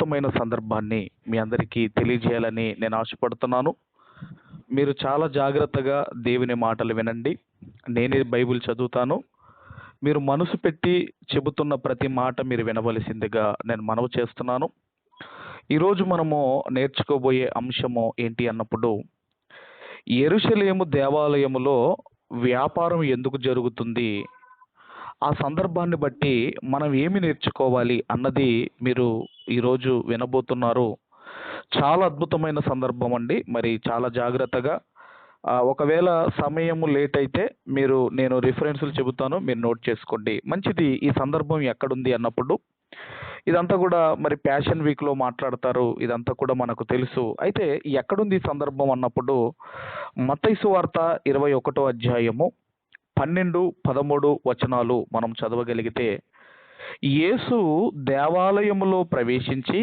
ఉత్తమమైన సందర్భాన్ని మీ అందరికీ తెలియజేయాలని నేను ఆశపడుతున్నాను. మీరు చాలా జాగ్రత్తగా దేవుని మాటలు వినండి. నేనే బైబిల్ చదువుతాను. మీరు మనసు పెట్టి చెబుతున్న ప్రతి మాట మీరు వినవలసిందిగా నేను మనవి చేస్తున్నాను. ఈరోజు మనము నేర్చుకోబోయే అంశము ఏంటి అన్నప్పుడు ఎరుషలేము దేవాలయములో వ్యాపారం ఎందుకు జరుగుతుంది? ఆ సందర్భాన్ని బట్టి మనం ఏమి నేర్చుకోవాలి అన్నది మీరు ఈరోజు వినబోతున్నారు. చాలా అద్భుతమైన సందర్భం అండి. మరి చాలా జాగ్రత్తగా ఒకవేళ సమయము లేట్ అయితే మీరు నేను రిఫరెన్సులు చెబుతాను మీరు నోట్ చేసుకోండి. మంచిది ఈ సందర్భం ఎక్కడుంది అన్నప్పుడు. ఇదంతా కూడా మరి ప్యాషన్ వీక్లో మాట్లాడతారు. ఇదంతా కూడా మనకు తెలుసు. అయితే ఎక్కడుంది ఈ సందర్భం అన్నప్పుడు మత్తైసు వార్త ఇరవై ఒకటో అధ్యాయము పన్నెండు పదమూడు వచనాలు మనం చదవగలిగితే యేసు దేవాలయములో ప్రవేశించి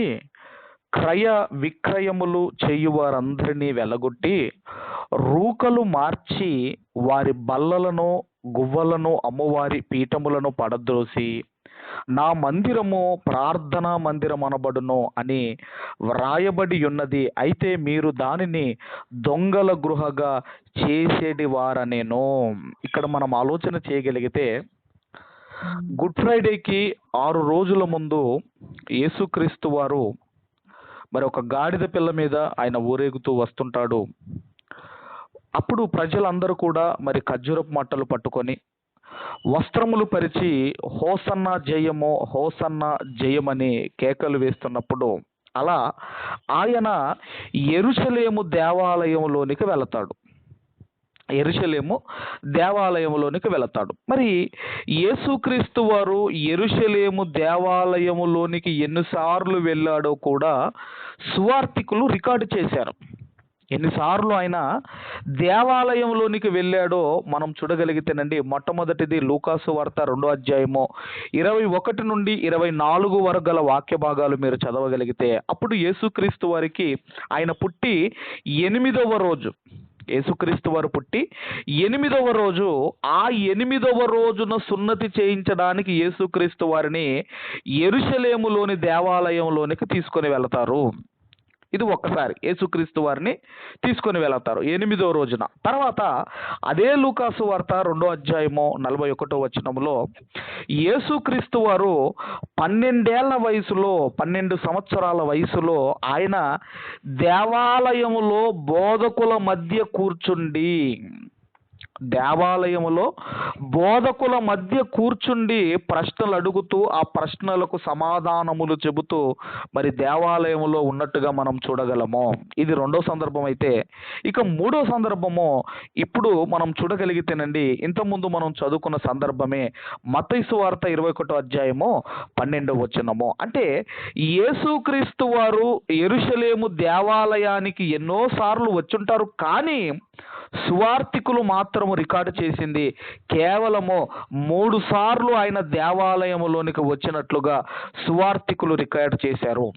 క్రయ విక్రయములు చేయువారందరినీ వెలగొట్టి రూకలు మార్చి వారి బల్లలను గువ్వలను అమ్మవారి పీఠములను పడద్రోసి నా మందిరము ప్రార్థనా మందిరం అనబడును అని వ్రాయబడి ఉన్నది. అయితే మీరు దానిని దొంగల గృహగా చేసేటి వారనేను ఇక్కడ మనం ఆలోచన చేయగలిగితే Hmm. గుడ్ ఫ్రైడేకి ఆరు రోజుల ముందు యేసుక్రీస్తు వారు మరి ఒక గాడిద పిల్ల మీద ఆయన ఊరేగుతూ వస్తుంటాడు. అప్పుడు ప్రజలందరూ కూడా మరి ఖర్జూరపు మట్టలు పట్టుకొని వస్త్రములు పరిచి హోసన్న జయము హోసన్న జయమని కేకలు వేస్తున్నప్పుడు అలా ఆయన ఎరుసలేము దేవాలయంలోనికి వెళతాడు. ఎరుషలేము దేవాలయంలోనికి వెళతాడు. మరి యేసుక్రీస్తు వారు ఎరుషలేము దేవాలయములోనికి ఎన్నిసార్లు వెళ్ళాడో కూడా సువార్థికులు రికార్డు చేశారు. ఎన్నిసార్లు ఆయన దేవాలయంలోనికి వెళ్ళాడో మనం చూడగలిగితేనండి మొట్టమొదటిది లూకాసు వార్త రెండో అధ్యాయము ఇరవై ఒకటి నుండి ఇరవై నాలుగు వరకు గల వాక్య భాగాలు మీరు చదవగలిగితే అప్పుడు యేసుక్రీస్తు వారికి ఆయన పుట్టి ఎనిమిదవ రోజు యేసుక్రీస్తు వారు పుట్టి ఎనిమిదవ రోజు ఆ ఎనిమిదవ రోజున సున్నతి చేయించడానికి యేసుక్రీస్తు వారిని ఎరుషలేములోని దేవాలయంలోనికి తీసుకొని వెళతారు. ఇది ఒక్కసారి యేసుక్రీస్తు వారిని తీసుకొని వెళతారు. ఎనిమిదో రోజున. తర్వాత అదే లూకాసు వార్త రెండో అధ్యాయము నలభై ఒకటో వచనంలో యేసుక్రీస్తు వారు పన్నెండేళ్ళ వయసులో పన్నెండు సంవత్సరాల వయసులో ఆయన దేవాలయములో బోధకుల మధ్య కూర్చుండి దేవాలయములో బోధకుల మధ్య కూర్చుండి ప్రశ్నలు అడుగుతూ ఆ ప్రశ్నలకు సమాధానములు చెబుతూ మరి దేవాలయంలో ఉన్నట్టుగా మనం చూడగలము. ఇది రెండో సందర్భం అయితే. ఇక మూడో సందర్భము ఇప్పుడు మనం చూడగలిగితేనండి ఇంతకుముందు మనం చదువుకున్న సందర్భమే మతైసు వార్త ఇరవై ఒకటో అధ్యాయము పన్నెండో వచనము. అంటే యేసుక్రీస్తు వారు ఎరుషలేము దేవాలయానికి ఎన్నోసార్లు వచ్చుంటారు కానీ సువార్తికులు మాత్రము రికార్డు చేసింది. కేవలము మూడు సార్లు ఆయన దేవాలయములోనికి వచ్చినట్లుగా సువార్తికులు రికార్డు చేశారు.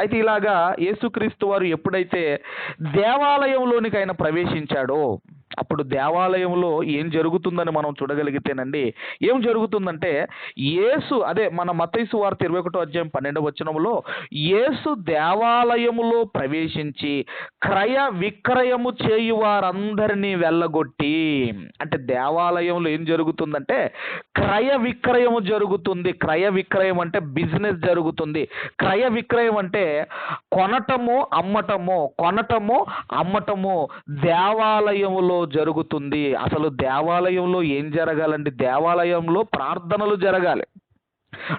అయితే ఇలాగా యేసుక్రీస్తు వారు ఎప్పుడైతే దేవాలయంలోనికి ఆయన ప్రవేశించాడో అప్పుడు దేవాలయంలో ఏం జరుగుతుందని మనం చూడగలిగితేనండి ఏం జరుగుతుందంటే యేసు అదే మన మతైసు వార్త ఇరవై ఒకటో అధ్యాయం పన్నెండవ వచనంలో యేసు దేవాలయములో ప్రవేశించి క్రయ విక్రయము చేయు వారందరినీ వెళ్ళగొట్టి అంటే దేవాలయంలో ఏం జరుగుతుందంటే క్రయ విక్రయము జరుగుతుంది. క్రయ విక్రయం అంటే బిజినెస్ జరుగుతుంది. క్రయ విక్రయం అంటే కొనటము అమ్మటము కొనటము అమ్మటము దేవాలయములో జరుగుతుంది. అసలు దేవాలయంలో ఏం జరగాలండి? దేవాలయంలో ప్రార్థనలు జరగాలి.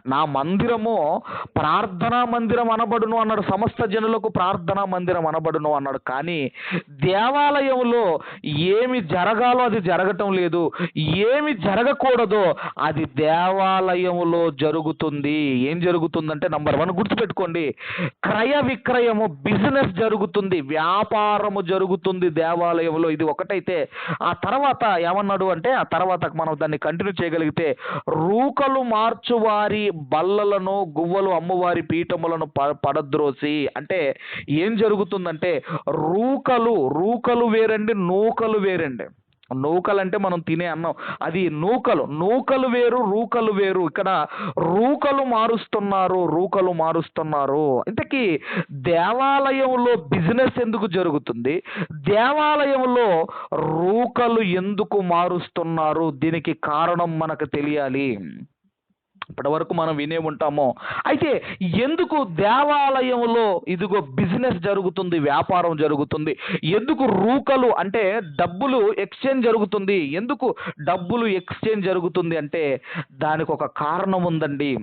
నా మందిరము ప్రార్థనా మందిరం అనబడును అన్నాడు. సమస్త జనులకు ప్రార్థనా మందిరం అనబడును అన్నాడు. కానీ దేవాలయంలో ఏమి జరగాలో అది జరగటం లేదు. ఏమి జరగకూడదో అది దేవాలయములో జరుగుతుంది. ఏం జరుగుతుందంటే నంబర్ వన్ గుర్తుపెట్టుకోండి. క్రయ విక్రయము బిజినెస్ జరుగుతుంది. వ్యాపారము జరుగుతుంది దేవాలయంలో. ఇది ఒకటైతే. ఆ తర్వాత ఏమన్నాడు అంటే ఆ తర్వాత మనం దాన్ని కంటిన్యూ చేయగలిగితే రూకలు మార్చువారు బల్లలను గువ్వలు అమ్మవారి పీఠములను ప- పడద్రోసి అంటే ఏం జరుగుతుందంటే రూకలు రూకలు వేరండి నూకలు వేరండి. నూకలు అంటే మనం తినే అన్నం. అది నూకలు. నూకలు వేరు రూకలు వేరు. ఇక్కడ రూకలు మారుస్తున్నారు రూకలు మారుస్తున్నారు. ఇంతకీ దేవాలయంలో బిజినెస్ ఎందుకు జరుగుతుంది? దేవాలయంలో రూకలు ఎందుకు మారుస్తున్నారు? దీనికి కారణం మనకు తెలియాలి. ఇప్పటి వరకు మనం వినే ఉంటాము. అయితే ఎందుకు దేవాలయంలో ఇదిగో బిజినెస్ జరుగుతుంది వ్యాపారం జరుగుతుంది? ఎందుకు రూకలు అంటే డబ్బులు ఎక్స్చేంజ్ జరుగుతుంది? ఎందుకు డబ్బులు ఎక్స్చేంజ్ జరుగుతుంది అంటే దానికి ఒక కారణం ఉందండి.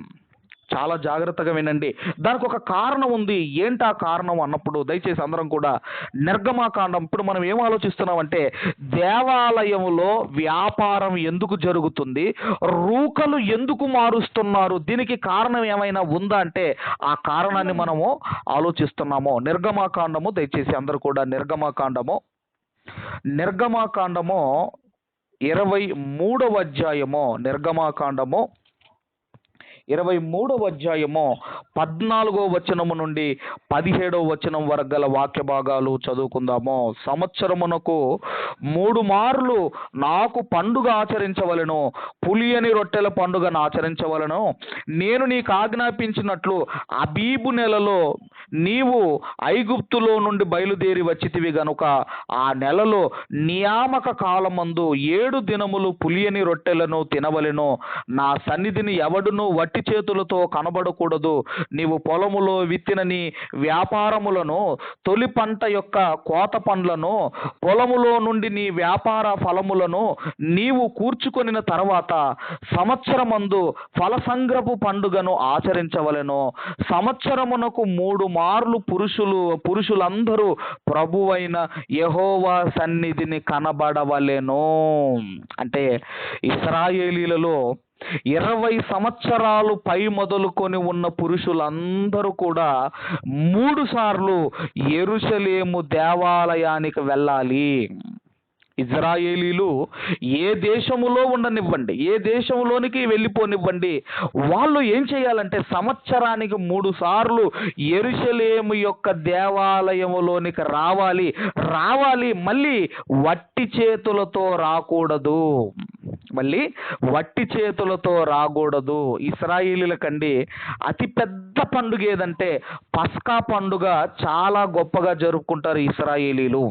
చాలా జాగ్రత్తగా వినండి. దానికి ఒక కారణం ఉంది. ఏంటి ఆ కారణం అన్నప్పుడు దయచేసి అందరం కూడా నిర్గమాకాండం. ఇప్పుడు మనం ఏం ఆలోచిస్తున్నామంటే దేవాలయంలో వ్యాపారం ఎందుకు జరుగుతుంది? రూకలు ఎందుకు మారుస్తున్నారు? దీనికి కారణం ఏమైనా ఉందా అంటే ఆ కారణాన్ని మనము ఆలోచిస్తున్నాము. నిర్గమాకాండము దయచేసి అందరూ కూడా నిర్గమాకాండము. నిర్గమాకాండము ఇరవై మూడవ అధ్యాయము. నిర్గమాకాండము ఇరవై మూడవ అధ్యాయము పద్నాలుగో వచనము నుండి పదిహేడవ వచనం వరకు గల వాక్య భాగాలు చదువుకుందాము. సంవత్సరమునకు మూడు మార్లు నాకు పండుగ ఆచరించవలను పులియని రొట్టెల పండుగను ఆచరించవలను. నేను నీకు ఆజ్ఞాపించినట్లు అబీబు నెలలో నీవు ఐగుప్తులో నుండి బయలుదేరి వచ్చితివి గనుక ఆ నెలలో నియామక కాలమందు ఏడు దినములు పులియని రొట్టెలను తినవలెను. నా సన్నిధిని ఎవడును వట్టి చేతులతో కనబడకూడదు. నీవు పొలములో విత్తిన నీ వ్యాపారములను తొలి పంట యొక్క కోత పండ్లను పొలములో నుండి నీ వ్యాపార ఫలములను నీవు కూర్చుకొనిన తర్వాత సంవత్సరమందు ఫలసంగ్రపు పండుగను ఆచరించవలెను. సంవత్సరమునకు మూడు మార్లు పురుషులు పురుషులందరూ ప్రభువైన యహోవా సన్నిధిని కనబడవలెను. అంటే ఇస్రాయేలీలలో ఇరవై సంవత్సరాలు పై మొదలుకొని ఉన్న పురుషులందరూ కూడా మూడు సార్లు ఎరుషలేము దేవాలయానికి వెళ్ళాలి. ఇజ్రాయేలీలు ఏ దేశములో ఉండనివ్వండి ఏ దేశంలోనికి వెళ్ళిపోనివ్వండి వాళ్ళు ఏం చేయాలంటే సంవత్సరానికి మూడు సార్లు ఎరుషలేము యొక్క దేవాలయములోనికి రావాలి. రావాలి మళ్ళీ వట్టి చేతులతో రాకూడదు. మళ్ళీ వట్టి చేతులతో రాకూడదు. ఇస్రాయిలీలకండి అతి పెద్ద పండుగ ఏదంటే పస్కా పండుగ చాలా గొప్పగా జరుపుకుంటారు ఇస్రాయేలీలు.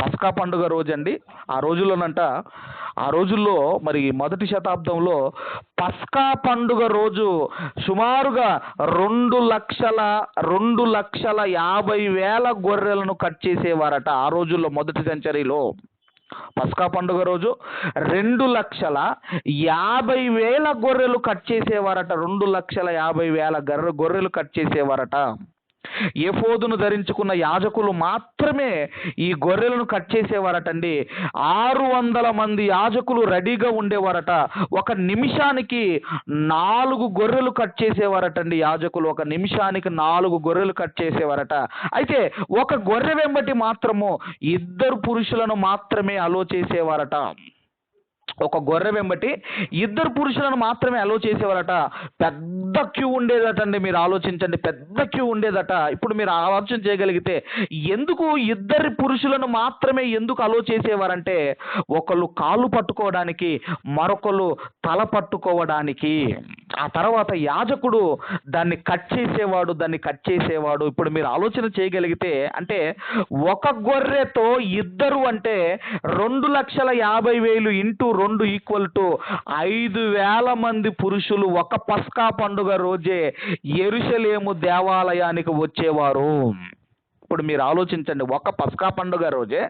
పస్కా పండుగ రోజండి. ఆ రోజుల్లోనంట ఆ రోజుల్లో మరి మొదటి శతాబ్దంలో పస్కా పండుగ రోజు సుమారుగా రెండు లక్షల రెండు లక్షల యాభై వేల గొర్రెలను కట్ చేసేవారట ఆ రోజుల్లో మొదటి సెంచరీలో. పస్కా పండుగ రోజు రెండు లక్షల యాభై వేల గొర్రెలు కట్ చేసేవారట. రెండు లక్షల యాభై వేల గర్ర గొర్రెలు కట్ చేసేవారట. ఎఫోదును ధరించుకున్న యాజకులు మాత్రమే ఈ గొర్రెలను కట్ చేసేవారటండి. ఆరు వందల మంది యాజకులు రెడీగా ఉండేవారట. ఒక నిమిషానికి నాలుగు గొర్రెలు కట్ చేసేవారటండి యాజకులు. ఒక నిమిషానికి నాలుగు గొర్రెలు కట్ చేసేవారట. అయితే ఒక గొర్రె వెంబటి మాత్రము ఇద్దరు పురుషులను మాత్రమే అలో చేసేవారట. ఒక గొర్రె వెంబటి ఇద్దరు పురుషులను మాత్రమే అలో చేసేవారట. పెద్ద క్యూ ఉండేదటండి మీరు ఆలోచించండి. పెద్ద క్యూ ఉండేదట. ఇప్పుడు మీరు ఆలోచన చేయగలిగితే ఎందుకు ఇద్దరు పురుషులను మాత్రమే ఎందుకు అలో చేసేవారంటే ఒకళ్ళు కాలు పట్టుకోవడానికి మరొకరు తల పట్టుకోవడానికి. ఆ తర్వాత యాజకుడు దాన్ని కట్ చేసేవాడు దాన్ని కట్ చేసేవాడు. ఇప్పుడు మీరు ఆలోచన చేయగలిగితే అంటే ఒక గొర్రెతో ఇద్దరు అంటే రెండు లక్షల యాభై వేలు ఇంటూ రెండు రెండు ఈక్వల్ టు ఐదు వేల మంది పురుషులు ఒక పస్కా పండుగ రోజే ఎరుషలేము దేవాలయానికి వచ్చేవారు. ఇప్పుడు మీరు ఆలోచించండి ఒక పస్కా పండుగ రోజే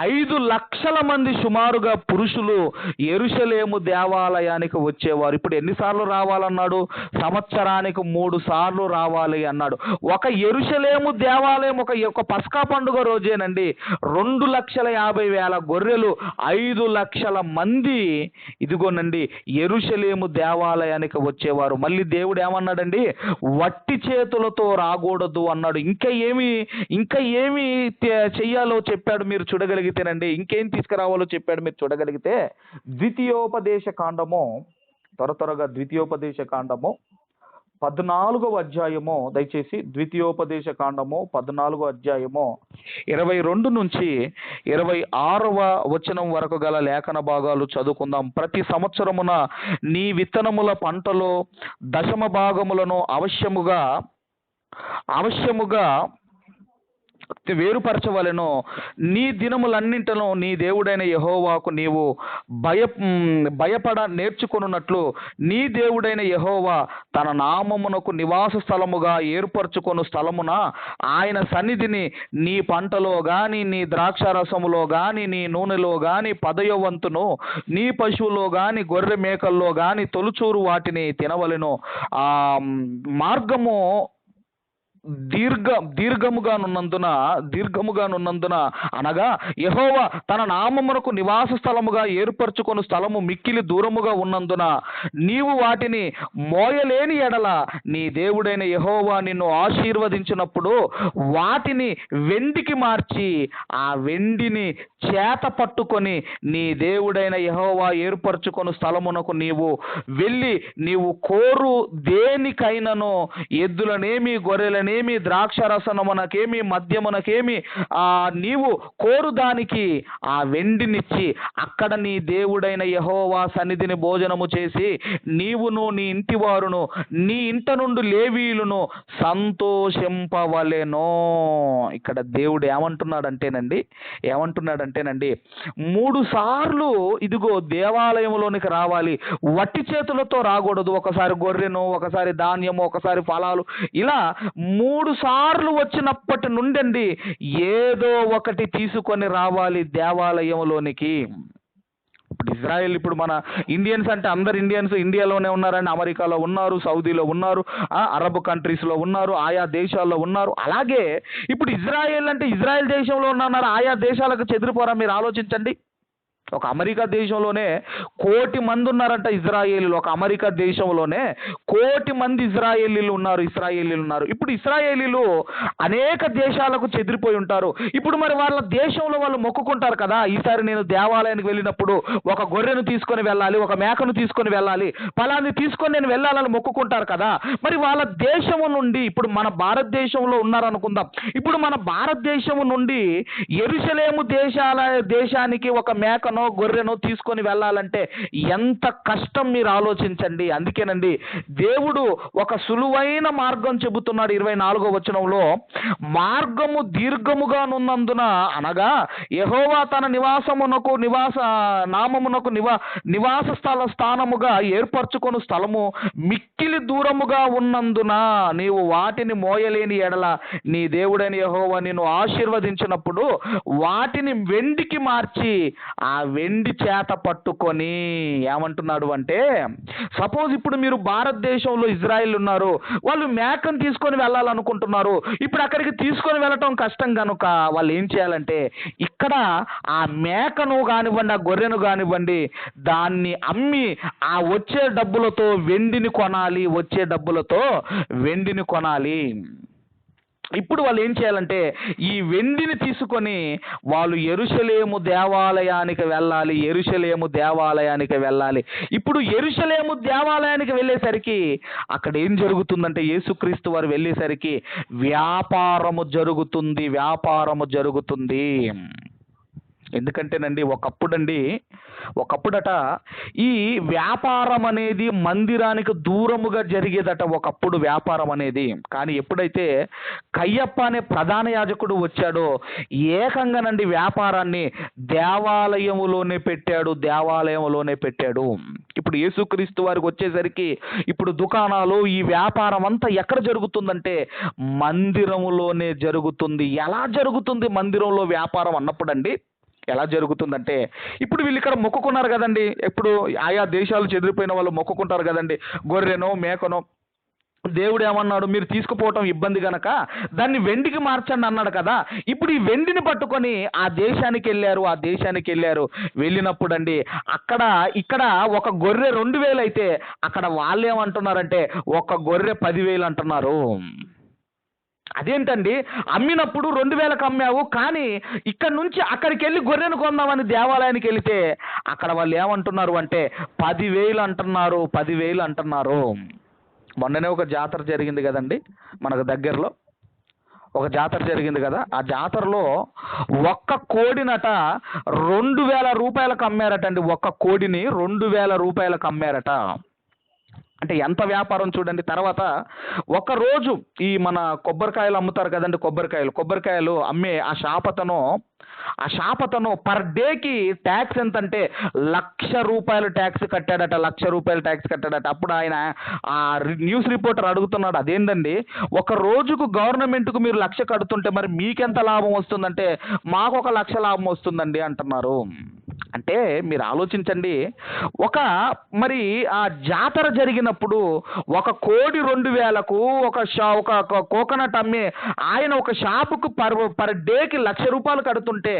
ఐదు లక్షల మంది సుమారుగా పురుషులు ఎరుషలేము దేవాలయానికి వచ్చేవారు. ఇప్పుడు ఎన్నిసార్లు రావాలన్నాడు? సంవత్సరానికి మూడు సార్లు రావాలి అన్నాడు. ఒక ఎరుషలేము దేవాలయం ఒక ఒక పస్కా పండుగ రోజేనండి. రెండు లక్షల యాభై వేల గొర్రెలు ఐదు లక్షల మంది ఇదిగోనండి ఎరుషలేము దేవాలయానికి వచ్చేవారు. మళ్ళీ దేవుడు ఏమన్నాడండి? వట్టి చేతులతో రాకూడదు అన్నాడు. ఇంకా ఏమి ఇంకా ఏమి చెయ్యాలో చెప్పాడు మీరు చూడగలిగితేనండి ఇంకేం తీసుకురావాలో చెప్పాడు మీరు చూడగలిగితే ద్వితీయోపదేశ కాండము త్వర త్వరగా ద్వితీయోపదేశ కాండము పద్నాలుగవ అధ్యాయము దయచేసి ద్వితీయోపదేశ కాండము పద్నాలుగో అధ్యాయము ఇరవై రెండు నుంచి ఇరవై ఆరవ వచనం వరకు గల లేఖన భాగాలు చదువుకుందాం. ప్రతి సంవత్సరమున నీ విత్తనముల పంటలో దశమ భాగములను అవశ్యముగా అవశ్యముగా వేరుపరచవలెను. నీ దినములన్నింటిలో నీ దేవుడైన యహోవాకు నీవు భయ భయపడ నేర్చుకొనున్నట్లు నీ దేవుడైన యహోవా తన నామమునకు నివాస స్థలముగా ఏర్పరచుకొను స్థలమున ఆయన సన్నిధిని నీ పంటలో కానీ నీ ద్రాక్ష రసములో కానీ నీ నూనెలో కానీ పదయవంతును నీ పశువులో కానీ గొర్రె మేకల్లో కానీ తొలుచూరు వాటిని తినవలెను. ఆ మార్గము దీర్ఘ దీర్ఘముగానున్నందున దీర్ఘముగానున్నందున అనగా యహోవ తన నామమునకు నివాస స్థలముగా ఏర్పరచుకొని స్థలము మిక్కిలి దూరముగా ఉన్నందున నీవు వాటిని మోయలేని ఎడల నీ దేవుడైన యహోవా నిన్ను ఆశీర్వదించినప్పుడు వాటిని వెండికి మార్చి ఆ వెండిని చేత పట్టుకొని నీ దేవుడైన యహోవా ఏర్పరచుకొని స్థలమునకు నీవు వెళ్ళి నీవు కోరు దేనికైనను ఎద్దులనేమి గొర్రెలనేమి ద్రాక్షరసనమునకేమి మద్యమునకేమి ఆ నీవు కోరుదానికి ఆ వెండినిచ్చి అక్కడ నీ దేవుడైన యహోవా సన్నిధిని భోజనము చేసి నీవును నీ ఇంటి వారును నీ ఇంట నుండి లేవీలును సంతోషింపవలెనో. ఇక్కడ దేవుడు ఏమంటున్నాడంటేనండి ఏమంటున్నాడంటేనండి మూడు సార్లు ఇదిగో దేవాలయంలోనికి రావాలి వట్టి చేతులతో రాకూడదు. ఒకసారి గొర్రెను ఒకసారి ధాన్యము ఒకసారి ఫలాలు. ఇలా మూడు సార్లు వచ్చినప్పటి నుండండి ఏదో ఒకటి తీసుకొని రావాలి దేవాలయంలోనికి. ఇప్పుడు ఇజ్రాయెల్ ఇప్పుడు మన ఇండియన్స్ అంటే అందరు ఇండియన్స్ ఇండియాలోనే ఉన్నారండి అమెరికాలో ఉన్నారు సౌదీలో ఉన్నారు అరబ్ కంట్రీస్లో ఉన్నారు ఆయా దేశాల్లో ఉన్నారు. అలాగే ఇప్పుడు ఇజ్రాయెల్ అంటే ఇజ్రాయెల్ దేశంలో ఉన్నారు ఆయా దేశాలకు చెదిరిపోరా మీరు ఆలోచించండి. ఒక అమెరికా దేశంలోనే కోటి మంది ఉన్నారంట ఇజ్రాయేలీలు. ఒక అమెరికా దేశంలోనే కోటి మంది ఇజ్రాయేలీలు ఉన్నారు ఇస్రాయేలీలు ఉన్నారు. ఇప్పుడు ఇస్రాయేలీలు అనేక దేశాలకు చెదిరిపోయి ఉంటారు. ఇప్పుడు మరి వాళ్ళ దేశంలో వాళ్ళు మొక్కుకుంటారు కదా. ఈసారి నేను దేవాలయానికి వెళ్ళినప్పుడు ఒక గొర్రెను తీసుకొని వెళ్ళాలి ఒక మేకను తీసుకొని వెళ్ళాలి ఫలాన్ని తీసుకొని నేను వెళ్ళాలని మొక్కుకుంటారు కదా. మరి వాళ్ళ దేశం నుండి ఇప్పుడు మన భారతదేశంలో ఉన్నారనుకుందాం. ఇప్పుడు మన భారతదేశం నుండి ఎరుసలేము దేశాల దేశానికి ఒక మేకను గొర్రెనో తీసుకొని వెళ్ళాలంటే ఎంత కష్టం మీరు ఆలోచించండి. అందుకేనండి దేవుడు ఒక సులువైన మార్గం చెబుతున్నాడు ఇరవై నాలుగో వచనంలో. మార్గము దీర్ఘముగానున్నందున అనగా యహోవా తన నివాసమునకు నివాస నామమునకు నివా నివాస స్థల స్థానముగా ఏర్పరచుకొని స్థలము మిక్కిలి దూరముగా ఉన్నందున నీవు వాటిని మోయలేని ఎడల నీ దేవుడైన యహోవా నిన్ను ఆశీర్వదించినప్పుడు వాటిని వెండికి మార్చి ఆ వెండి చేత పట్టుకొని ఏమంటున్నాడు అంటే సపోజ్ ఇప్పుడు మీరు భారతదేశంలో ఇజ్రాయిల్ ఉన్నారు వాళ్ళు మేకను తీసుకొని వెళ్ళాలనుకుంటున్నారు. ఇప్పుడు అక్కడికి తీసుకొని వెళ్ళటం కష్టం కనుక వాళ్ళు ఏం చేయాలంటే ఇక్కడ ఆ మేకను కానివ్వండి ఆ గొర్రెను కానివ్వండి దాన్ని అమ్మి ఆ వచ్చే డబ్బులతో వెండిని కొనాలి వచ్చే డబ్బులతో వెండిని కొనాలి. ఇప్పుడు వాళ్ళు ఏం చేయాలంటే ఈ వెండిని తీసుకొని వాళ్ళు ఎరుషలేము దేవాలయానికి వెళ్ళాలి ఎరుషలేము దేవాలయానికి వెళ్ళాలి. ఇప్పుడు ఎరుషలేము దేవాలయానికి వెళ్ళేసరికి అక్కడ ఏం జరుగుతుందంటే యేసుక్రీస్తు వారు వెళ్ళేసరికి వ్యాపారము జరుగుతుంది వ్యాపారము జరుగుతుంది. ఎందుకంటేనండి ఒకప్పుడండి ఒకప్పుడట ఈ వ్యాపారం అనేది మందిరానికి దూరముగా జరిగేదట ఒకప్పుడు వ్యాపారం అనేది. కానీ ఎప్పుడైతే కయ్యప్ప అనే ప్రధాన యాజకుడు వచ్చాడో ఏకంగానండి వ్యాపారాన్ని దేవాలయములోనే పెట్టాడు దేవాలయంలోనే పెట్టాడు. ఇప్పుడు యేసుక్రీస్తు వారికి వచ్చేసరికి ఇప్పుడు దుకాణాలు ఈ వ్యాపారం అంతా ఎక్కడ జరుగుతుందంటే మందిరములోనే జరుగుతుంది. ఎలా జరుగుతుంది మందిరంలో వ్యాపారం అన్నప్పుడండి ఎలా జరుగుతుందంటే ఇప్పుడు వీళ్ళు ఇక్కడ మొక్కుకున్నారు కదండి. ఇప్పుడు ఆయా దేశాలు చెదిరిపోయిన వాళ్ళు మొక్కుకుంటారు కదండి. గొర్రెనో మేకనో దేవుడు ఏమన్నాడు? మీరు తీసుకుపోవటం ఇబ్బంది గనక దాన్ని వెండికి మార్చండి అన్నాడు కదా. ఇప్పుడు ఈ వెండిని పట్టుకొని ఆ దేశానికి వెళ్ళారు ఆ దేశానికి వెళ్ళారు. వెళ్ళినప్పుడు అండి అక్కడ ఇక్కడ ఒక గొర్రె రెండు వేలు అయితే అక్కడ వాళ్ళు ఏమంటున్నారంటే ఒక గొర్రె పదివేలు అంటున్నారు. అదేంటండి? అమ్మినప్పుడు రెండు వేలకు అమ్మావు కానీ ఇక్కడ నుంచి అక్కడికి వెళ్ళి గొర్రెను కొందామని దేవాలయానికి వెళితే అక్కడ వాళ్ళు ఏమంటున్నారు అంటే పదివేలు అంటున్నారు పదివేలు అంటున్నారు. మొన్ననే ఒక జాతర జరిగింది కదండి మనకు దగ్గరలో. ఒక జాతర జరిగింది కదా ఆ జాతరలో ఒక్క కోడినట రెండు వేల రూపాయలకు అమ్మారట అండి ఒక్క కోడిని రెండు వేల రూపాయలకు అమ్మారట. అంటే ఎంత వ్యాపారం చూడండి తర్వాత ఒకరోజు ఈ మన కొబ్బరికాయలు అమ్ముతారు కదండి కొబ్బరికాయలు. కొబ్బరికాయలు అమ్మే ఆ షాపతను ఆ షాపతను పర్ డేకి ట్యాక్స్ ఎంత అంటే లక్ష రూపాయలు ట్యాక్స్ కట్టాడట లక్ష రూపాయలు ట్యాక్స్ కట్టాడట. అప్పుడు ఆయన ఆ రి- న్యూస్ రిపోర్టర్ అడుగుతున్నాడు అదేంటండి ఒక రోజుకు గవర్నమెంట్కు మీరు లక్ష కడుతుంటే మరి మీకెంత లాభం వస్తుందంటే మాకు ఒక లక్ష లాభం వస్తుందండి అంటున్నారు. అంటే మీరు ఆలోచించండి. ఒక మరి ఆ జాతర జరిగినప్పుడు ఒక కోడి రెండు వేలకు ఒక షా ఒక కోకోనట్ అమ్మి ఆయన ఒక షాపుకు పర్ పర్ డేకి లక్ష రూపాయలు కడుతుంటే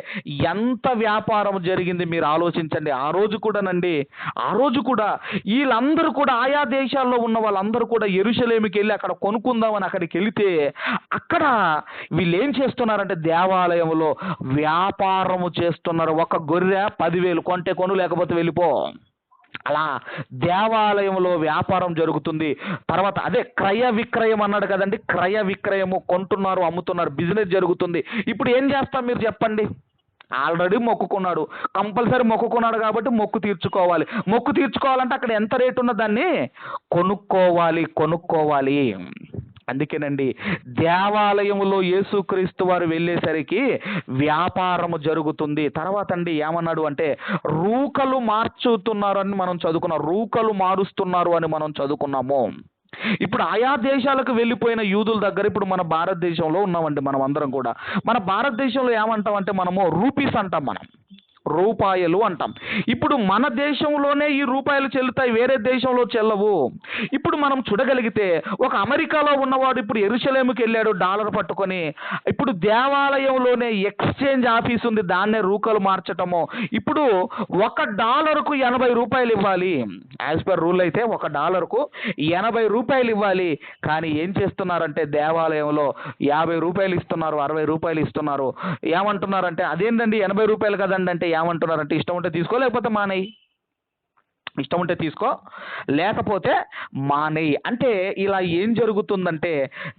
ఎంత వ్యాపారం జరిగింది మీరు ఆలోచించండి. ఆ రోజు కూడానండి ఆ రోజు కూడా వీళ్ళందరూ కూడా ఆయా దేశాల్లో ఉన్న వాళ్ళందరూ కూడా ఎరుసలేమికి వెళ్ళి అక్కడ కొనుక్కుందామని అక్కడికి వెళితే అక్కడ వీళ్ళు ఏం చేస్తున్నారంటే దేవాలయంలో వ్యాపారము చేస్తున్నారు. ఒక గొర్రె పదివేలు కొంటే కొను లేకపోతే వెళ్ళిపో. అలా దేవాలయంలో వ్యాపారం జరుగుతుంది. తర్వాత అదే క్రయ విక్రయం అన్నాడు కదండి. క్రయ విక్రయము కొంటున్నారు అమ్ముతున్నారు బిజినెస్ జరుగుతుంది. ఇప్పుడు ఏం చేస్తాం మీరు చెప్పండి? ఆల్రెడీ మొక్కుకున్నాడు. కంపల్సరీ మొక్కుకున్నాడు కాబట్టి మొక్కు తీర్చుకోవాలి. మొక్కు తీర్చుకోవాలంటే అక్కడ ఎంత రేటు ఉన్న దాన్ని కొనుక్కోవాలి కొనుక్కోవాలి. అందుకేనండి దేవాలయంలో యేసుక్రీస్తు వారు వెళ్ళేసరికి వ్యాపారము జరుగుతుంది. తర్వాత అండి ఏమన్నాడు అంటే రూకలు మార్చుతున్నారు అని మనం చదువుకున్నాం. రూకలు మారుస్తున్నారు అని మనం చదువుకున్నాము. ఇప్పుడు ఆయా దేశాలకు వెళ్ళిపోయిన యూదుల దగ్గర ఇప్పుడు మన భారతదేశంలో ఉన్నామండి మనం అందరం కూడా. మన భారతదేశంలో ఏమంటాం అంటే మనము రూపీస్ అంటాం మనం. రూపాయలు అంటాం. ఇప్పుడు మన దేశంలోనే ఈ రూపాయలు చెల్లుతాయి వేరే దేశంలో చెల్లవు. ఇప్పుడు మనం చూడగలిగితే ఒక అమెరికాలో ఉన్నవాడు ఇప్పుడు ఎరుసలేముకి వెళ్ళాడు డాలర్ పట్టుకొని. ఇప్పుడు దేవాలయంలోనే ఎక్స్చేంజ్ ఆఫీస్ ఉంది దాన్నే రూకలు మార్చటము. ఇప్పుడు ఒక డాలర్కు ఎనభై రూపాయలు ఇవ్వాలి. యాజ్ పర్ రూల్ అయితే ఒక డాలర్కు ఎనభై రూపాయలు ఇవ్వాలి. కానీ ఏం చేస్తున్నారంటే దేవాలయంలో యాభై రూపాయలు ఇస్తున్నారు అరవై రూపాయలు ఇస్తున్నారు. ఏమంటున్నారంటే అదేంటండి ఎనభై రూపాయలు కదండి అంటే ఏమంటున్నారంటే ఇష్టం ఉంటే తీసుకో లేకపోతే మానేయి. ఇష్టం ఉంటే తీసుకో లేకపోతే మానేయి. అంటే ఇలా ఏం జరుగుతుందంటే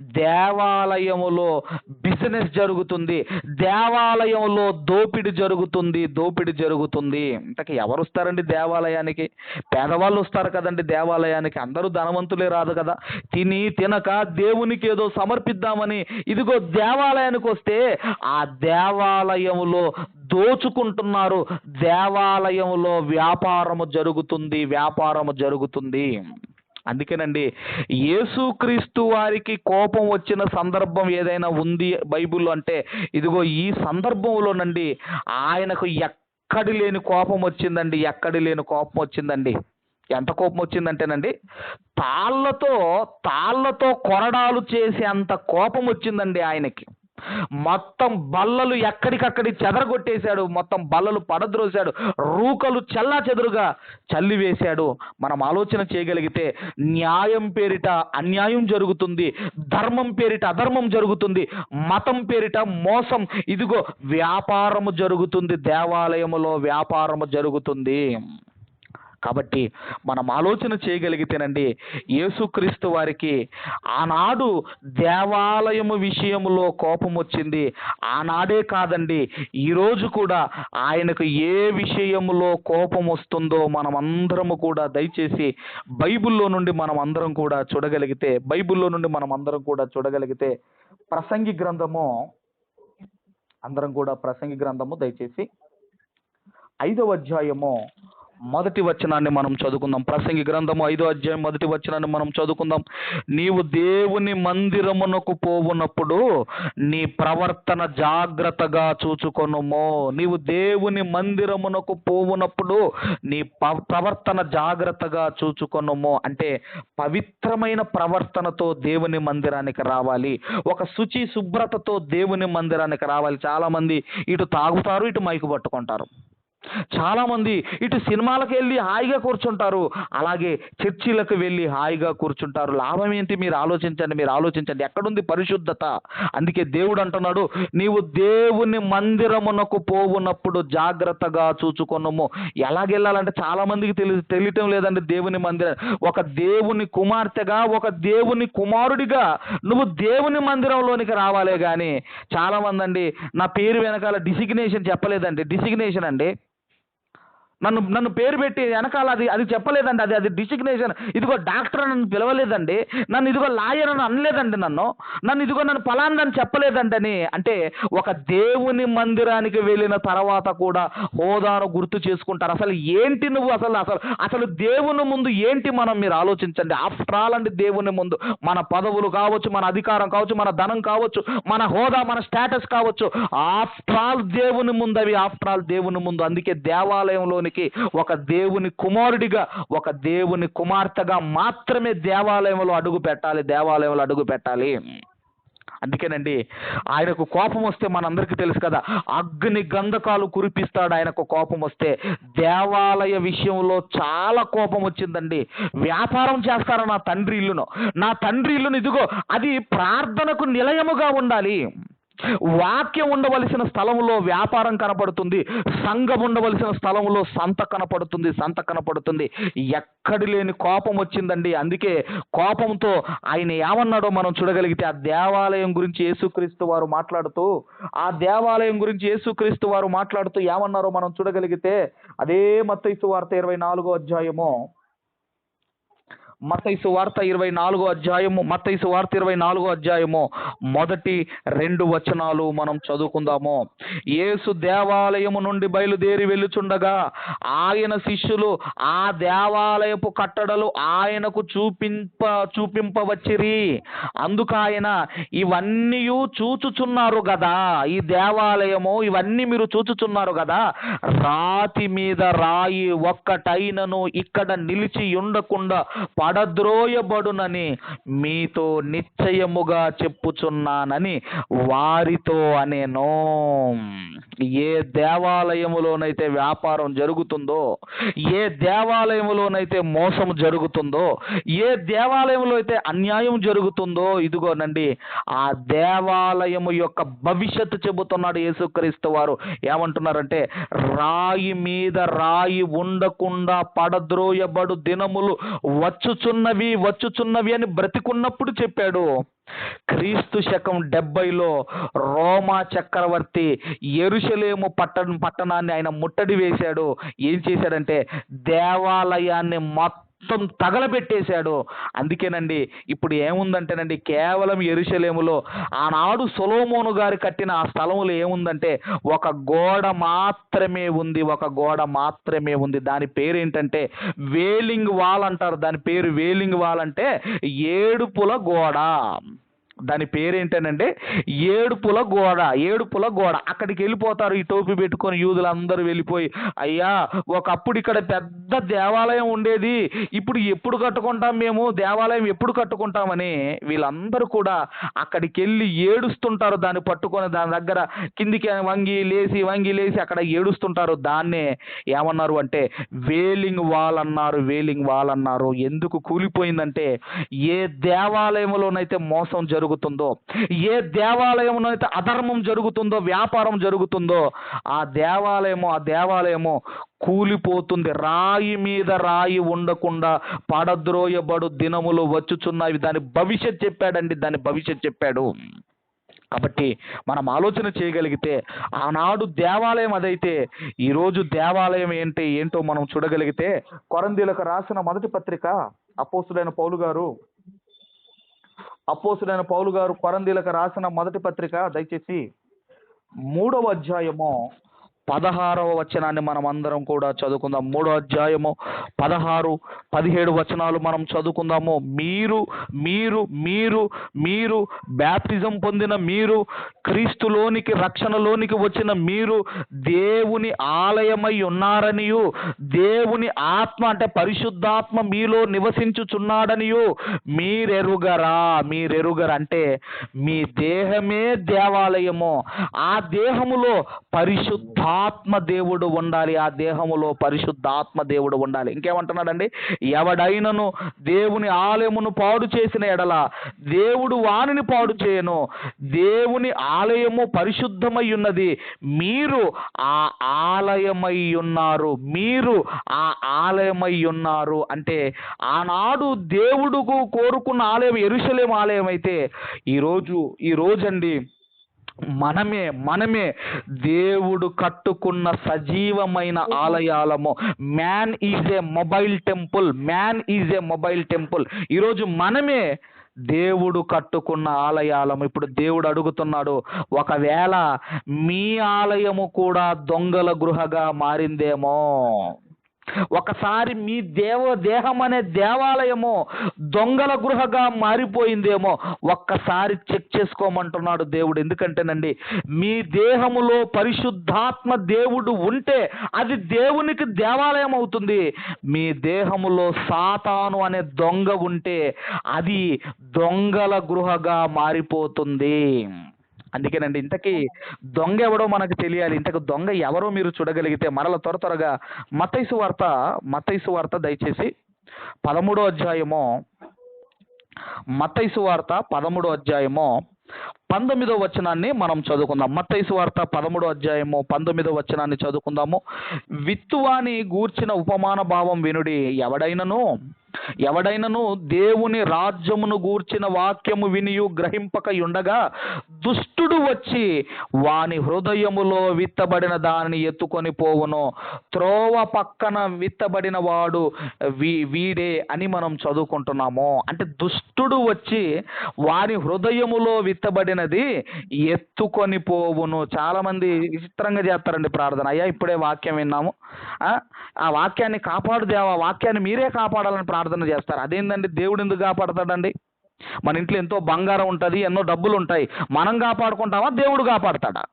దేవాలయములో బిజినెస్ జరుగుతుంది దేవాలయంలో దోపిడి జరుగుతుంది దోపిడి జరుగుతుంది. ఇంతకు ఎవరు వస్తారండి దేవాలయానికి? పేదవాళ్ళు వస్తారు కదండి దేవాలయానికి. అందరూ ధనవంతులే రాదు కదా. తిని తినక దేవునికి ఏదో సమర్పిద్దామని ఇదిగో దేవాలయానికి వస్తే ఆ దేవాలయములో దోచుకుంటున్నారు. దేవాలయంలో వ్యాపారము జరుగుతుంది వ్యాపారము జరుగుతుంది. అందుకేనండి యేసుక్రీస్తు వారికి కోపం వచ్చిన సందర్భం ఏదైనా ఉంది బైబిల్లో అంటే ఇదిగో ఈ సందర్భంలోనండి ఆయనకు ఎక్కడి లేని కోపం వచ్చిందండి ఎక్కడి లేని కోపం వచ్చిందండి. ఎంత కోపం వచ్చిందంటేనండి తాళ్ళతో తాళ్ళతో కొరడాలు చేసే అంత కోపం వచ్చిందండి ఆయనకి. మొత్తం బల్లలు ఎక్కడికక్కడి చెదరగొట్టేశాడు. మొత్తం బల్లలు పడద్రోశాడు. రూకలు చల్లా చెదురుగా చల్లివేశాడు. మనం ఆలోచన చేయగలిగితే న్యాయం పేరిట అన్యాయం జరుగుతుంది. ధర్మం పేరిట అధర్మం జరుగుతుంది. మతం పేరిట మోసం. ఇదిగో వ్యాపారము జరుగుతుంది. దేవాలయములో వ్యాపారము జరుగుతుంది. కాబట్టి మనం ఆలోచన చేయగలిగితేనండి యేసుక్రీస్తు వారికి ఆనాడు దేవాలయము విషయంలో కోపం వచ్చింది ఆనాడే కాదండి ఈరోజు కూడా ఆయనకు ఏ విషయంలో కోపం వస్తుందో మనం అందరము కూడా దయచేసి బైబిల్లో నుండి మనం అందరం కూడా చూడగలిగితే బైబిల్లో నుండి మనం అందరం కూడా చూడగలిగితే ప్రసంగి గ్రంథము అందరం కూడా ప్రసంగి గ్రంథము దయచేసి ఐదవ అధ్యాయము మొదటి వచనాన్ని మనం చదువుకుందాం. ప్రసంగి గ్రంథము ఐదో అధ్యాయం మొదటి వచనాన్ని మనం చదువుకుందాం. నీవు దేవుని మందిరమునకు పోవునప్పుడు నీ ప్రవర్తన జాగ్రత్తగా చూచుకొనుము. నీవు దేవుని మందిరమునకు పోవునప్పుడు నీ ప్రవర్తన జాగ్రత్తగా చూచుకొనుము. అంటే పవిత్రమైన ప్రవర్తనతో దేవుని మందిరానికి రావాలి. ఒక శుచి శుభ్రతతో దేవుని మందిరానికి రావాలి. చాలామంది ఇటు తాగుతారు ఇటు మైకు పట్టుకుంటారు. చాలామంది ఇటు సినిమాలకు వెళ్ళి హాయిగా కూర్చుంటారు. అలాగే చర్చిలకు వెళ్ళి హాయిగా కూర్చుంటారు. లాభం ఏంటి? మీరు ఆలోచించండి మీరు ఆలోచించండి. ఎక్కడుంది పరిశుద్ధత? అందుకే దేవుడు అంటున్నాడు నీవు దేవుని మందిరమునకు పోవునప్పుడు జాగ్రత్తగా చూచుకున్నాము ఎలాగెళ్ళాలంటే చాలామందికి తెలి తెలియటం లేదండి దేవుని మందిరం. ఒక దేవుని కుమార్తెగా ఒక దేవుని కుమారుడిగా నువ్వు దేవుని మందిరంలోనికి రావాలే కానీ చాలామంది అండి నా పేరు వెనకాల డిసిగ్నేషన్ చెప్పలేదండి. డిసిగ్నేషన్ అండి నన్ను నన్ను పేరు పెట్టి వెనకాల అది అది చెప్పలేదండి. అది అది డిసిగ్నేషన్ ఇదిగో డాక్టర్ అని నన్ను పిలవలేదండి. నన్ను ఇదిగో లాయర్ అని అనలేదండి నన్ను. నన్ను ఇదిగో నన్ను ఫలాందని అని అంటే ఒక దేవుని మందిరానికి వెళ్ళిన తర్వాత కూడా హోదాను గుర్తు చేసుకుంటారు. అసలు ఏంటి నువ్వు అసలు అసలు అసలు దేవుని ముందు ఏంటి మనం మీరు ఆలోచించండి? ఆఫ్టర్ ఆల్ అండి దేవుని ముందు. మన పదవులు కావచ్చు మన అధికారం కావచ్చు మన ధనం కావచ్చు మన హోదా మన స్టేటస్ కావచ్చు. ఆఫ్టర్ ఆల్ దేవుని ముందు అవి ఆఫ్టర్ ఆల్ దేవుని ముందు. అందుకే దేవాలయంలోని దేవునికి ఒక దేవుని కుమారుడిగా ఒక దేవుని కుమార్తెగా మాత్రమే దేవాలయంలో అడుగు పెట్టాలి దేవాలయంలో అడుగు పెట్టాలి. అందుకేనండి ఆయనకు కోపం వస్తే మనందరికీ తెలుసు కదా అగ్ని గంధకాలు కురిపిస్తాడు ఆయనకు కోపం వస్తే. దేవాలయ విషయంలో చాలా కోపం వచ్చిందండి. వ్యాపారం చేస్తారు నా తండ్రి ఇల్లును. నా తండ్రి ఇల్లును ఇదిగో అది ప్రార్థనకు నిలయముగా ఉండాలి. వాక్యం ఉండవలసిన స్థలంలో వ్యాపారం కనపడుతుంది సంఘం ఉండవలసిన స్థలంలో సంత కనపడుతుంది సంత కనపడుతుంది. ఎక్కడి లేని కోపం వచ్చిందండి. అందుకే కోపంతో ఆయన ఏమన్నాడో మనం చూడగలిగితే ఆ దేవాలయం గురించి యేసుక్రీస్తు వారు మాట్లాడుతూ ఆ దేవాలయం గురించి యేసుక్రీస్తు వారు మాట్లాడుతూ ఏమన్నారో మనం చూడగలిగితే అదే మత్తైసు వార్త ఇరవై నాలుగో అధ్యాయము. మతైసు వార్త ఇరవై నాలుగో అధ్యాయము మతైసు వార్త ఇరవై నాలుగో అధ్యాయము. మొదటి రెండు వచనాలు మనం చదువుకుందాము. యేసు దేవాలయము నుండి బయలుదేరి వెళ్ళుచుండగా ఆయన శిష్యులు ఆ దేవాలయపు కట్టడలు ఆయనకు చూపింప చూపింపవచ్చిరి. అందుకు ఆయన ఇవన్నీ చూచుచున్నారు కదా ఈ దేవాలయము ఇవన్నీ మీరు చూచుచున్నారు కదా రాతి మీద రాయి ఒక్కటైనను ఇక్కడ నిలిచి ఉండకుండా పడద్రోయబడునని మీతో నిశ్చయముగా చెప్పుచున్నానని వారితో అనేను. ఏ దేవాలయములోనైతే వ్యాపారం జరుగుతుందో ఏ దేవాలయములోనైతే మోసం జరుగుతుందో ఏ దేవాలయంలో అయితే అన్యాయం జరుగుతుందో ఇదిగోనండి ఆ దేవాలయము యొక్క భవిష్యత్తు చెబుతున్నాడు యేసుక్రీస్తు వారు. ఏమంటున్నారంటే రాయి మీద రాయి ఉండకుండా పడద్రోయబడు దినములు వచ్చుచున్నవి వచ్చుచున్నవి అని బ్రతికున్నప్పుడు చెప్పాడు. క్రీస్తు శకం డెబ్బైలో రోమా చక్రవర్తి ఎరుషలేము పట్టణ పట్టణాన్ని ఆయన ముట్టడి వేశాడు. ఏం చేశాడంటే దేవాలయాన్ని మొత్తం మొత్తం తగలబెట్టేశాడు. అందుకేనండి ఇప్పుడు ఏముందంటేనండి కేవలం ఎరుశలేములో ఆనాడు సొలోమోను గారు కట్టిన ఆ స్థలములో ఏముందంటే ఒక గోడ మాత్రమే ఉంది ఒక గోడ మాత్రమే ఉంది. దాని పేరు ఏంటంటే వేలింగ్ వాల్ అంటారు. దాని పేరు వేలింగ్ వాల్ అంటే ఏడుపుల గోడ. దాని పేరేంటనంటే ఏడుపుల గోడ ఏడుపుల గోడ. అక్కడికి వెళ్ళిపోతారు ఈ టోపీ పెట్టుకొని యూదులు అందరూ వెళ్ళిపోయి అయ్యా ఒకప్పుడు ఇక్కడ పెద్ద దేవాలయం ఉండేది. ఇప్పుడు ఎప్పుడు కట్టుకుంటాం మేము? దేవాలయం ఎప్పుడు కట్టుకుంటామని. వీళ్ళందరూ కూడా అక్కడికి వెళ్ళి ఏడుస్తుంటారు. దాన్ని పట్టుకొని దాని దగ్గర కిందికి వంగి లేచి వంగి లేచి అక్కడ ఏడుస్తుంటారు. దాన్నే ఏమన్నారు అంటే వేలింగ్ వాల్ అన్నారు. వేలింగ్ వాల్ అన్నారు. ఎందుకు కూలిపోయిందంటే ఏ దేవాలయంలోనైతే మోసం జరుగుతుంది ఏ దేవాలయంలో అయితే అధర్మం జరుగుతుందో వ్యాపారం జరుగుతుందో ఆ దేవాలయము ఆ దేవాలయము కూలిపోతుంది. రాయి మీద రాయి ఉండకుండా పడద్రోయబడు దినములు వచ్చుచున్నవి దాని భవిష్యత్ చెప్పాడండి. దాని భవిష్యత్ చెప్పాడు. కాబట్టి మనం ఆలోచన చేయగలిగితే ఆనాడు దేవాలయం అదైతే ఈరోజు దేవాలయం ఏంటి ఏంటో మనం చూడగలిగితే కొరందీలకు రాసిన మొదటి పత్రిక అపోసుడైన పౌలు గారు అపోసుడైన పౌలు గారు కొరందీలకు రాసిన మొదటి పత్రిక దయచేసి మూడవ అధ్యాయము పదహారవ వచనాన్ని మనం అందరం కూడా చదువుకుందాం. మూడో అధ్యాయము పదహారు పదిహేడు వచనాలు మనం చదువుకుందాము. మీరు మీరు మీరు మీరు బ్యాప్టిజం పొందిన మీరు క్రీస్తులోనికి రక్షణలోనికి వచ్చిన మీరు దేవుని ఆలయమై ఉన్నారనియు దేవుని ఆత్మ అంటే పరిశుద్ధాత్మ మీలో నివసించుచున్నాడనియు మీరెరుగరా మీరెరుగరా అంటే మీ దేహమే దేవాలయము. ఆ దేహములో పరిశుద్ధ ఆత్మదేవుడు ఉండాలి ఆ దేహములో పరిశుద్ధాత్మ దేవుడు ఉండాలి. ఇంకేమంటున్నాడండి? ఎవడైనను దేవుని ఆలయమును పాడు చేసిన ఎడల దేవుడు వానిని పాడు చేయను. దేవుని ఆలయము పరిశుద్ధమై ఉన్నది. మీరు ఆ ఆలయమై ఉన్నారు. మీరు ఆ ఆలయమై ఉన్నారు. అంటే ఆనాడు దేవుడుకు కోరుకున్న ఆలయం ఎరుషలేం ఆలయం అయితే ఈరోజు ఈ రోజండి మనమే మనమే దేవుడు కట్టుకున్న సజీవమైన ఆలయాలము. Man is a mobile temple man is a mobile temple ఈరోజు మనమే దేవుడు కట్టుకున్న ఆలయాలము. ఇప్పుడు దేవుడు అడుగుతున్నాడు ఒకవేళ మీ ఆలయము కూడా దొంగల గృహగా మారిందేమో? ఒకసారి మీ దేవ దేహం అనే దేవాలయము దొంగల గృహగా మారిపోయిందేమో ఒక్కసారి చెక్ చేసుకోమంటున్నాడు దేవుడు. ఎందుకంటేనండి మీ దేహములో పరిశుద్ధాత్మ దేవుడు ఉంటే అది దేవునికి దేవాలయం అవుతుంది. మీ దేహములో సాతాను అనే దొంగ ఉంటే అది దొంగల గృహగా మారిపోతుంది. అందుకేనండి ఇంతకీ దొంగ ఎవడో మనకు తెలియాలి. ఇంతకు దొంగ ఎవరో మీరు చూడగలిగితే మరల త్వర త్వరగా మతైసు వార్త మతైసు వార్త దయచేసి పదమూడో అధ్యాయము మతైసు వార్త పదమూడో అధ్యాయము పంతొమ్మిదో వచనాన్ని మనం చదువుకుందాం. మత్తైసు వార్త పదమూడో అధ్యాయము పంతొమ్మిదో వచనాన్ని చదువుకుందాము. విత్తువాని గూర్చిన ఉపమాన భావం వినుడి. ఎవడైనను? ఎవడైనను? దేవుని రాజ్యమును గూర్చిన వాక్యము వినియు గ్రహింపక ఉండగా దుష్టుడు వచ్చి వాని హృదయములో విత్తబడిన దానిని ఎత్తుకొని పోవును. త్రోవ పక్కన విత్తబడిన వాడు వీ వీడే అని మనం చదువుకుంటున్నాము. అంటే దుష్టుడు వచ్చి వాని హృదయములో విత్తబడిన విత్తబడినది ఎత్తుకొని పోవును. చాలా మంది విచిత్రంగా చేస్తారండి ప్రార్థన. అయ్యా ఇప్పుడే వాక్యం విన్నాము. ఆ, ఆ వాక్యాన్ని కాపాడు దేవా వాక్యాన్ని మీరే కాపాడాలని ప్రార్థన చేస్తారు. అదేందండి? దేవుడు ఎందుకు కాపాడతాడండి? మన ఇంట్లో ఎంతో బంగారం ఉంటుంది ఎన్నో డబ్బులు ఉంటాయి మనం కాపాడుకుంటామా? దేవుడు కాపాడతాడా?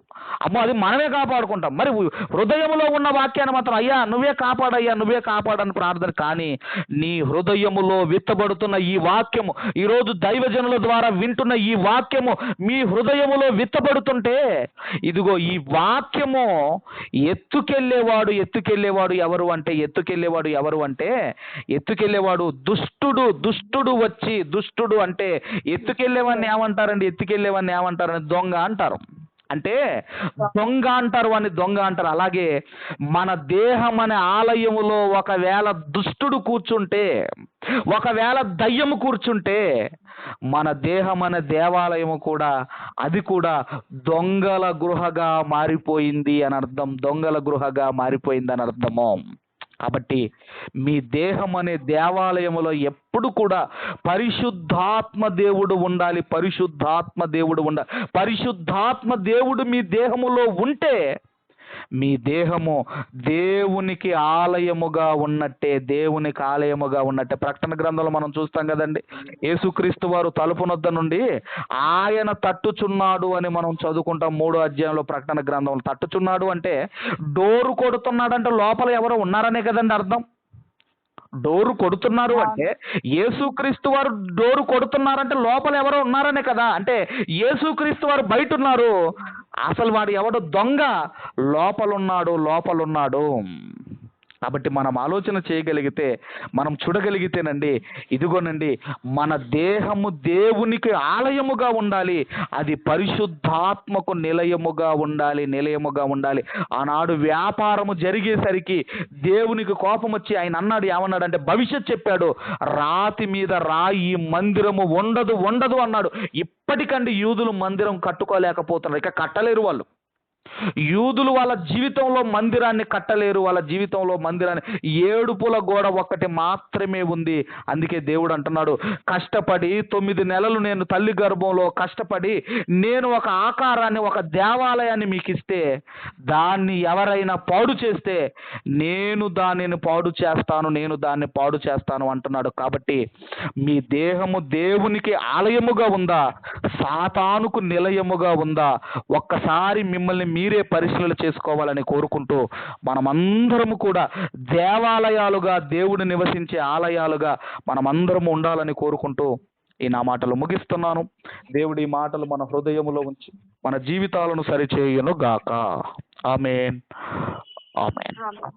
అమ్మో అది మనమే కాపాడుకుంటాం. మరి హృదయములో ఉన్న వాక్యాన్ని మాత్రం అయ్యా నువ్వే కాపాడయ్యా నువ్వే కాపాడని ప్రార్థన. కానీ నీ హృదయములో విత్తబడుతున్న ఈ వాక్యము ఈరోజు దైవజనుల ద్వారా వింటున్న ఈ వాక్యము మీ హృదయములో విత్తబడుతుంటే ఇదిగో ఈ వాక్యము ఎత్తుకెళ్ళేవాడు ఎత్తుకెళ్ళేవాడు ఎవరు అంటే ఎత్తుకెళ్ళేవాడు ఎవరు అంటే ఎత్తుకెళ్ళేవాడు దుష్టుడు దుష్టుడు వచ్చి దుష్టుడు అంటే ఎత్తుకెళ్ళేవాడిని ఏమంటారండి? ఎత్తుకెళ్ళేవాడిని ఏమంటారని దొంగ అంటారు. అంటే దొంగ అంటారు అని దొంగ అంటారు. అలాగే మన దేహం అనే ఆలయములో ఒకవేళ దుష్టుడు కూర్చుంటే ఒకవేళ దయ్యము కూర్చుంటే మన దేహం అనే దేవాలయము కూడా అది కూడా దొంగల గృహగా మారిపోయింది అని అర్థం దొంగల గృహగా మారిపోయింది అని అర్థము. కాబట్టి మీ దేహం అనే దేవాలయంలో ఎప్పుడు కూడా పరిశుద్ధాత్మ దేవుడు ఉండాలి పరిశుద్ధాత్మ దేవుడు ఉండాలి పరిశుద్ధాత్మ దేవుడు మీ దేహములో ఉంటే మీ దేహము దేవునికి ఆలయముగా ఉన్నట్టే దేవునికి ఆలయముగా ఉన్నట్టే. ప్రకటన గ్రంథంలో మనం చూస్తాం కదండి యేసుక్రీస్తు వారు తలుపునొద్ద నుండి ఆయన తట్టుచున్నాడు అని మనం చదువుకుంటాం మూడో అధ్యాయంలో ప్రకటన గ్రంథంలో. తట్టుచున్నాడు అంటే డోరు కొడుతున్నాడంటే లోపల ఎవరో ఉన్నారనే కదండి అర్థం. డోరు కొడుతున్నారు అంటే యేసుక్రీస్తు వారు డోరు కొడుతున్నారంటే లోపల ఎవరో ఉన్నారనే కదా. అంటే యేసుక్రీస్తు వారు బయట ఉన్నారు. అసలు వాడు ఎవడు? దొంగ. లోపలున్నాడు లోపలున్నాడు. కాబట్టి మనం ఆలోచన చేయగలిగితే మనం చూడగలిగితేనండి ఇదిగోనండి మన దేహము దేవునికి ఆలయముగా ఉండాలి అది పరిశుద్ధాత్మకు నిలయముగా ఉండాలి నిలయముగా ఉండాలి. ఆనాడు వ్యాపారము జరిగేసరికి దేవునికి కోపం వచ్చి ఆయన అన్నాడు ఏమన్నాడు అంటే భవిష్యత్ చెప్పాడు రాతి మీద రాయి మందిరము ఉండదు ఉండదు అన్నాడు. ఇప్పటికండి యూదులు మందిరం కట్టుకోలేకపోతున్నారు ఇక కట్టలేరు వాళ్ళు. యూదులు వాళ్ళ జీవితంలో మందిరాన్ని కట్టలేరు వాళ్ళ జీవితంలో మందిరాన్ని ఏడుపుల గోడ ఒక్కటి మాత్రమే ఉంది. అందుకే దేవుడు అంటున్నాడు కష్టపడి తొమ్మిది నెలలు నేను తల్లి గర్భంలో కష్టపడి నేను ఒక ఆకారాన్ని ఒక దేవాలయాన్ని మీకు ఇస్తే దాన్ని ఎవరైనా పాడు చేస్తే నేను దానిని పాడు చేస్తాను నేను దాన్ని పాడు చేస్తాను అంటున్నాడు. కాబట్టి మీ దేహము దేవునికి ఆలయముగా ఉందా? సాతానుకు నిలయముగా ఉందా? ఒక్కసారి మిమ్మల్ని మీరే పరిశీలన చేసుకోవాలని కోరుకుంటూ మనమందరము కూడా దేవాలయాలుగా దేవుడు నివసించే ఆలయాలుగా మనమందరము ఉండాలని కోరుకుంటూ ఈ నా మాటలు ముగిస్తున్నాను. దేవుడి ఈ మాటలు మన హృదయములో ఉంచి మన జీవితాలను సరిచేయును గాక ఆమెన్. ఆమెన్. ఆమె